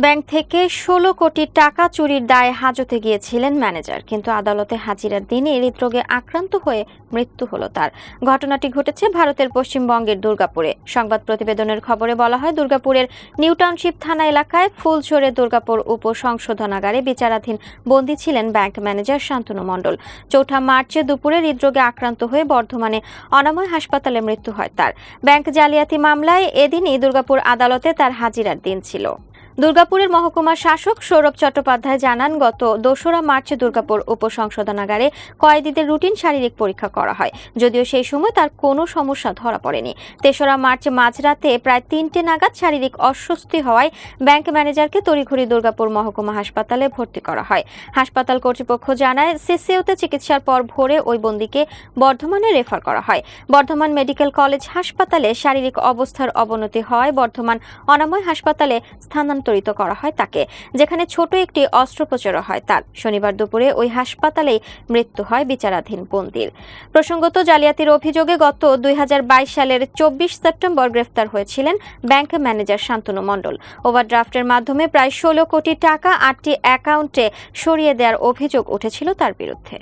Bank থেকে ষোলো কোটি টাকা চুরির দায়ে হাজতে গিয়েছিলেন ম্যানেজার, কিন্তু আদালতে হাজিরার দিনে হৃদরোগে আক্রান্ত হয়ে মৃত্যু হলো তার। ঘটনাটি ঘটেছে ভারতের পশ্চিমবঙ্গের দুর্গাপুরে। সংবাদ প্রতিবেদনের খবরে বলা হয়, দুর্গাপুরের নিউ টাউনশিপ থানা এলাকায় ফুলছড়ে দুর্গাপুর উপ সংশোধনাগারে বিচারাধীন বন্দী ছিলেন ব্যাংক ম্যানেজার শান্তনু মণ্ডল। চৌঠা মার্চে দুপুরে হৃদরোগে আক্রান্ত হয়ে বর্ধমানে অনাময় হাসপাতালে মৃত্যু হয় তার। ব্যাংক জালিয়াতি মামলায় এদিনই দুর্গাপুর আদালতে তার হাজিরার দিন ছিল। দুর্গাপুরের মহকুমা শাসক সৌরভ চট্টোপাধ্যায় জানান, গত দোসরা মার্চে দুর্গাপুর উপসংশোধনাগারে কয়েদিদের রুটিন শারীরিক পরীক্ষা করা হয়। যদিও সেই সময় তার কোনো সমস্যা ধরা পড়েনি। তেসরা মার্চ মাঝরাতে প্রায় তিনটে নাগাদ শারীরিক অস্বস্তি হওয়ায় ব্যাংক ম্যানেজারকে তড়িঘড়ি দুর্গাপুর মহকুমা হাসপাতালে ভর্তি করা হয়। হাসপাতাল কর্তৃপক্ষ জানায়, সিসিওতে চিকিৎসার পর ভোরে ওই বন্দীকে বর্ধমানে রেফার করা হয়। বর্ধমান মেডিকেল কলেজ হাসপাতালে শারীরিক অবস্থার অবনতি হওয়ায় বর্ধমান অনাময় হাসপাতালে স্থানান্তরিত করা হয় তাকে, যেখানে ছোট একটি অস্ত্রোপচার হয় তার। শনিবার দুপুরে ওই হাসপাতালেই মৃত্যু হয় বিচারাধীন বন্দির। প্রসঙ্গত জালিয়াতির অভিযোগে গত দুই হাজার বাইশ সালের চব্বিশ সেপ্টেম্বর গ্রেফতার হয়েছিলেন ব্যাংক ম্যানেজার শান্তনু মণ্ডল। ওভারড্রাফটের মাধ্যমে প্রায় ষোলো কোটি টাকা আটটি অ্যাকাউন্টে সরিয়ে দেওয়ার অভিযোগ উঠেছিল তার বিরুদ্ধে।